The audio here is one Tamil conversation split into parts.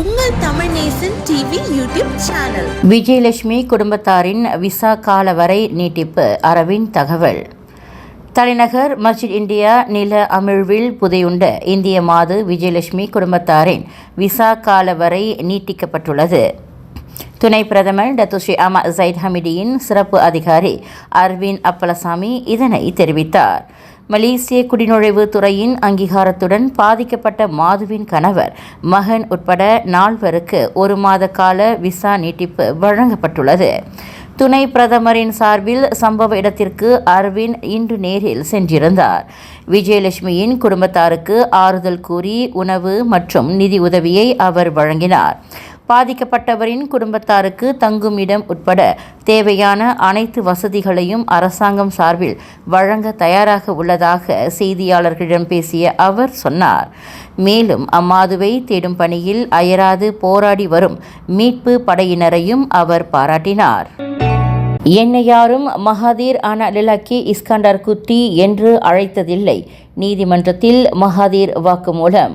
உங்கள் Tamil Nesan TV YouTube channel Vijayalakshmi குடும்பத்தாரின் விசா கால வரை நீட்டிப்பு அரவிந்த் தகவல். தலைநகர் மஸ்ஜித் இந்தியா நில அமிழ்வில் புதையுண்ட இந்திய மாது விஜயலட்சுமி குடும்பத்தாரின் விசா கால வரை நீட்டிக்கப்பட்டுள்ளது. துணை பிரதமர் டத்துஸ்ரீ அமா ஜைத் ஹமிடியின் சிறப்பு அதிகாரி அர்வின் அப்பலசாமி இதனை தெரிவித்தார். மலேசிய குடிநுழைவு துறையின் அங்கீகாரத்துடன் பாதிக்கப்பட்ட மாதுவின் கணவர் மகன் உட்பட நால்வருக்கு ஒரு மாத கால விசா நீட்டிப்பு வழங்கப்பட்டுள்ளது. துணை பிரதமரின் சார்பில் சம்பவ இடத்திற்கு அரவிந்த் இன்று நேரில் சென்றிருந்தார். விஜயலட்சுமியின் குடும்பத்தாருக்கு ஆறுதல் கூறி உணவு மற்றும் நிதி உதவியை அவர் வழங்கினார். பாதிக்கப்பட்டவரின் குடும்பத்தாருக்கு தங்கும் இடம் உட்பட தேவையான அனைத்து வசதிகளையும் அரசாங்கம் சார்பில் வழங்க தயாராக உள்ளதாக செய்தியாளர்களிடம் பேசிய அவர் சொன்னார். மேலும் அம்மாதுவை தேடும் பணியில் அயராது போராடி வரும் மீட்பு படையினரையும் அவர் பாராட்டினார். என்னை யாரும் மகாதீர் அனலிலக்கி இஸ்கண்டர் குட்டி என்று அழைத்ததில்லை. நீதிமன்றத்தில் மகாதீர் வாக்குமூலம்.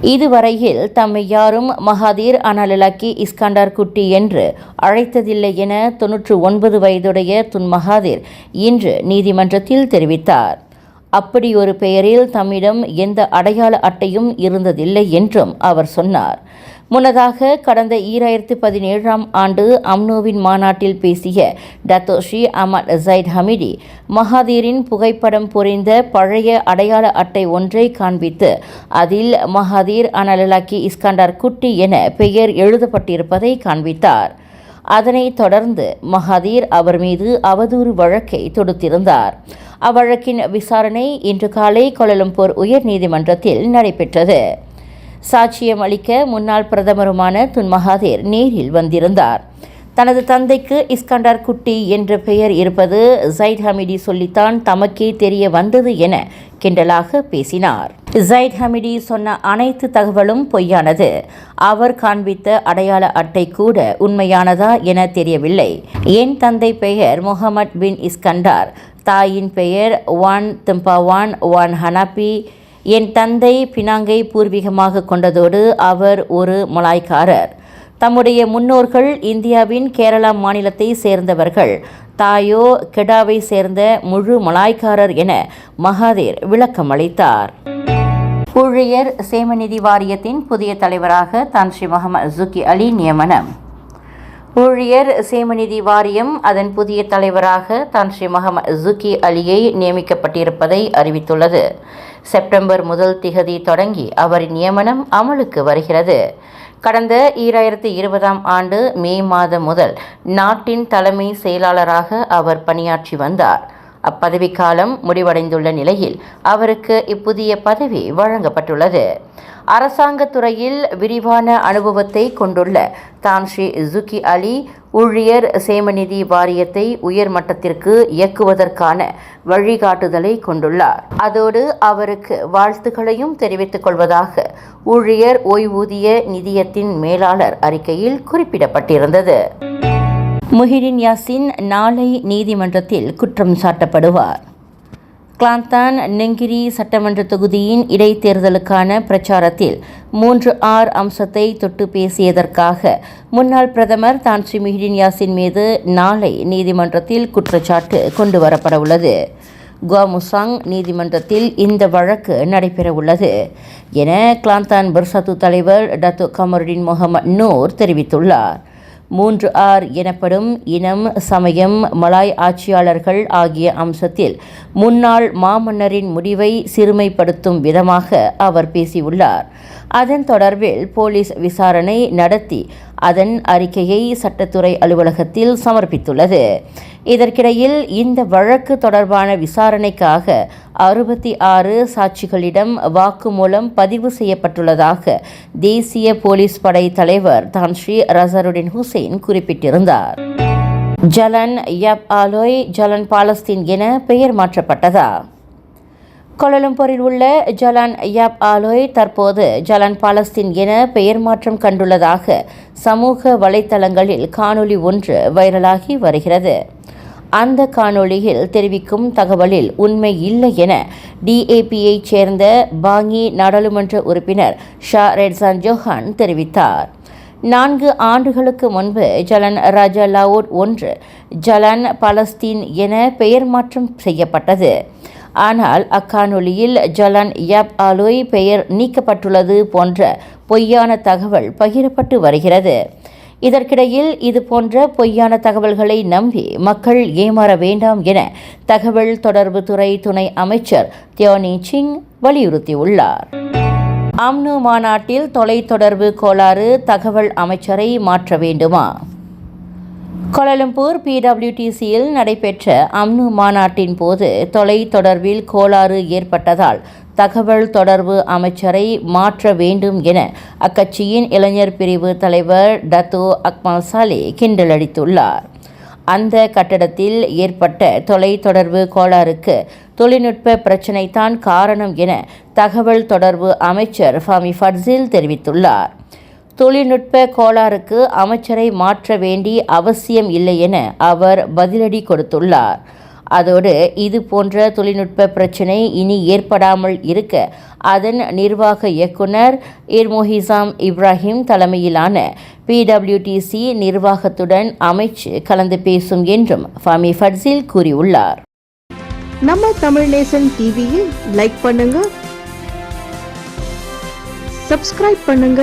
இதுவரையில் தம்மை யாரும் மகாதீர் அனலிலக்கி இஸ்கண்டர் குட்டி என்று அழைத்ததில்லை என தொன்னூற்று ஒன்பது வயதுடைய துன் மகாதீர் இன்று நீதிமன்றத்தில் தெரிவித்தார். அப்படி ஒரு பெயரில் தம்மிடம் எந்த அடையாள அட்டையும் இருந்ததில்லை என்றும் அவர் சொன்னார். முன்னதாக கடந்த ஈராயிரத்து பதினேழாம் ஆண்டு அம்னோவின் மாநாட்டில் பேசிய டத்தோஷி அமட் ஜைட் ஹமிடி மகாதீரின் புகைப்படம் புரிந்த பழைய அடையாள அட்டை ஒன்றை காண்பித்து அதில் மகாதீர் அனலலாக்கி இஸ்கண்டர் குட்டி என பெயர் எழுதப்பட்டிருப்பதை காண்பித்தார். அதனைத் தொடர்ந்து மகாதீர் அவர் மீது அவதூறு வழக்கை தொடுத்திருந்தார். அவ்வழக்கின் விசாரணை இன்று காலை கொலலம்பூர் உயர்நீதிமன்றத்தில் நடைபெற்றது. சாட்சியம் அளிக்க முன்னாள் பிரதமருமான துன்மகாதேர் நேரில் வந்திருந்தார். தனது தந்தைக்கு இஸ்கண்டர் குட்டி என்ற பெயர் இருப்பது ஜைட் ஹமிடி சொல்லித்தான் தமக்கே தெரிய வந்தது என கிண்டலாக பேசினார். ஜைட் ஹமிடி சொன்ன அனைத்து தகவலும் பொய்யானது. அவர் காண்பித்த அடையாள அட்டை கூட உண்மையானதா என தெரியவில்லை. என் தந்தை பெயர் முகமது பின் இஸ்கண்டார் தாயின் பெயர் வான் திம்பாவான் வான் ஹனாபி என் தந்தை பினாங்கை பூர்வீகமாக கொண்டதோடு அவர் ஒரு மலாய்க்காரர். தம்முடைய முன்னோர்கள் இந்தியாவின் கேரளா மாநிலத்தை சேர்ந்தவர்கள். தாயோ கெடாவை சேர்ந்த முழு மலாய்க்காரர் என மகாதேர் விளக்கம் அளித்தார். ஊழியர் சேமநிதி வாரியத்தின் புதிய தலைவராக தான் ஸ்ரீ முகமது ஜுக்கி அலி நியமனம். ஊழியர் சேமநிதி வாரியம் அதன் புதிய தலைவராக தான் ஸ்ரீ முகமது ஜுக்கி அலியை நியமிக்கப்பட்டிருப்பதை அறிவித்துள்ளது. செப்டம்பர் முதல் திகதி தொடங்கி அவரின் நியமனம் அமலுக்கு வருகிறது. கடந்த ஈராயிரத்தி இருபதாம் ஆண்டு மே மாதம் முதல் நாட்டின் தலைமை செயலாளராக அவர் பணியாற்றி வந்தார். அப்பதவிக்காலம் முடிவடைந்துள்ள நிலையில் அவருக்கு இப்புதிய பதவி வழங்கப்பட்டுள்ளது. அரசாங்கத் துறையில் விரிவான அனுபவத்தை கொண்டுள்ள தான் ஸ்ரீ ஜுக்கி அலி ஊழியர் சேமநிதி வாரியத்தை உயர் மட்டத்திற்கு இயக்குவதற்கான வழிகாட்டுதலை கொண்டுள்ளார். அதோடு அவருக்கு வாழ்த்துக்களையும் தெரிவித்துக் கொள்வதாக ஊழியர் ஓய்வூதிய நிதியத்தின் மேலாளர் அறிக்கையில் குறிப்பிடப்பட்டிருந்தது. முஹிரின் யாசின் நாளை நீதிமன்றத்தில் குற்றம் சாட்டப்படுவார். கிளாந்தான் நெங்கிரி சட்டமன்ற தொகுதியின் இடைத்தேர்தலுக்கான பிரச்சாரத்தில் மூன்று ஆர் அம்சத்தை தொட்டு பேசியதற்காக முன்னாள் பிரதமர் தான்ஸ்ரீ முஹிரின் யாசின் மீது நாளை நீதிமன்றத்தில் குற்றச்சாட்டு கொண்டு வரப்படவுள்ளது. குவாமுசாங் நீதிமன்றத்தில் இந்த வழக்கு நடைபெறவுள்ளது என கிளாந்தான் பர்சத்து தலைவர் டத்து கமருடின் முகமது நூர் தெரிவித்துள்ளார். மூன்று ஆர் எனப்படும் இனம் சமயம் மலாய் ஆட்சியாளர்கள் ஆகிய அம்சத்தில் முன்னாள் மாமன்னரின் முடிவை சிறுமைப்படுத்தும் விதமாக அவர் பேசியுள்ளார். அதன் தொடர்பில் போலீஸ் விசாரணை நடத்தி அதன் அறிக்கையை சட்டத்துறை அலுவலகத்தில் சமர்ப்பித்துள்ளது. இதற்கிடையில் இந்த வழக்கு தொடர்பான விசாரணைக்காக அறுபத்தி ஆறு சாட்சிகளிடம் வாக்குமூலம் பதிவு செய்யப்பட்டுள்ளதாக தேசிய போலீஸ் படை தலைவர் தான் ஸ்ரீ ரசருடின் ஹுசைன் குறிப்பிட்டிருந்தார். ஜலன் யப் ஆலோய் ஜலன் பாலஸ்தீன் என பெயர் மாற்றப்பட்டதா? கோலலம்பூரில் உள்ள ஜலான் யாப் ஆலோய் தற்போது ஜலான் பாலஸ்தீன் என பெயர் மாற்றம் கண்டுள்ளதாக சமூக வலைத்தளங்களில் காணொலி ஒன்று வைரலாகி வருகிறது. அந்த காணொளியில் தெரிவிக்கும் தகவலில் உண்மை இல்லை என டிஏபியைச் சேர்ந்த பாங்கி நாடாளுமன்ற உறுப்பினர் ஷா ரெட்சான் ஜோஹான் தெரிவித்தார். நான்கு ஆண்டுகளுக்கு முன்பு ஜலன் ராஜா லாவோட் ஒன்று ஜலன் பலஸ்தீன் என பெயர் மாற்றம் செய்யப்பட்டது. ஆனால் அக்காணொலியில் ஜலன் யப் அலோய் பெயர் நீக்கப்பட்டுள்ளது போன்ற பொய்யான தகவல் பகிரப்பட்டு வருகிறது. இதற்கிடையில் இது போன்ற பொய்யான தகவல்களை நம்பி மக்கள் ஏமாற வேண்டாம் என தகவல் தொடர்புத்துறை துணை அமைச்சர் தியோனி சிங் வலியுறுத்தியுள்ளார். அம்னு மாநாட்டில் தொலைத்தொடர்பு கோளாறு தகவல் அமைச்சரை மாற்ற வேண்டுமா? கோலாலம்பூர் பிடபிள்யூடிசியில் நடைபெற்ற அம்னு மாநாட்டின் போது தொலைத்தொடர்பில் கோளாறு ஏற்பட்டதால் தகவல் தொடர்பு அமைச்சரை மாற்ற வேண்டும் என அக்கட்சியின் இளைஞர் பிரிவு தலைவர் டத்தோ அக்மல் சாலே கிண்டலடித்துள்ளார் அந்த கட்டடத்தில் ஏற்பட்ட தொலைத்தொடர்பு கோளாறுக்கு தொழில்நுட்ப பிரச்சினைதான் காரணம் என தகவல் தொடர்பு அமைச்சர் ஃபாமி ஃபட்சில் தெரிவித்துள்ளார். தொழில்நுட்ப கோளாறுக்கு அமைச்சரை மாற்ற வேண்டிய அவசியம் இல்லை என அவர் பதிலடி கொடுத்துள்ளார். அதோடு இது போன்ற தொழில்நுட்ப பிரச்சினை இனி ஏற்படாமல் இருக்க அதன் நிர்வாக இயக்குனர் இர்மோஹிசாம் இப்ராஹிம் தலைமையிலான பிடபிள்யூடிசி நிர்வாகத்துடன் அமைச்சு கலந்து பேசும் என்றும் ஃபமி ஃபட்சில் கூறியுள்ளார். நம்ம தமிழ் நேசன் டிவியில் லைக் பண்ணுங்க சப்ஸ்கிரைப் பண்ணுங்க.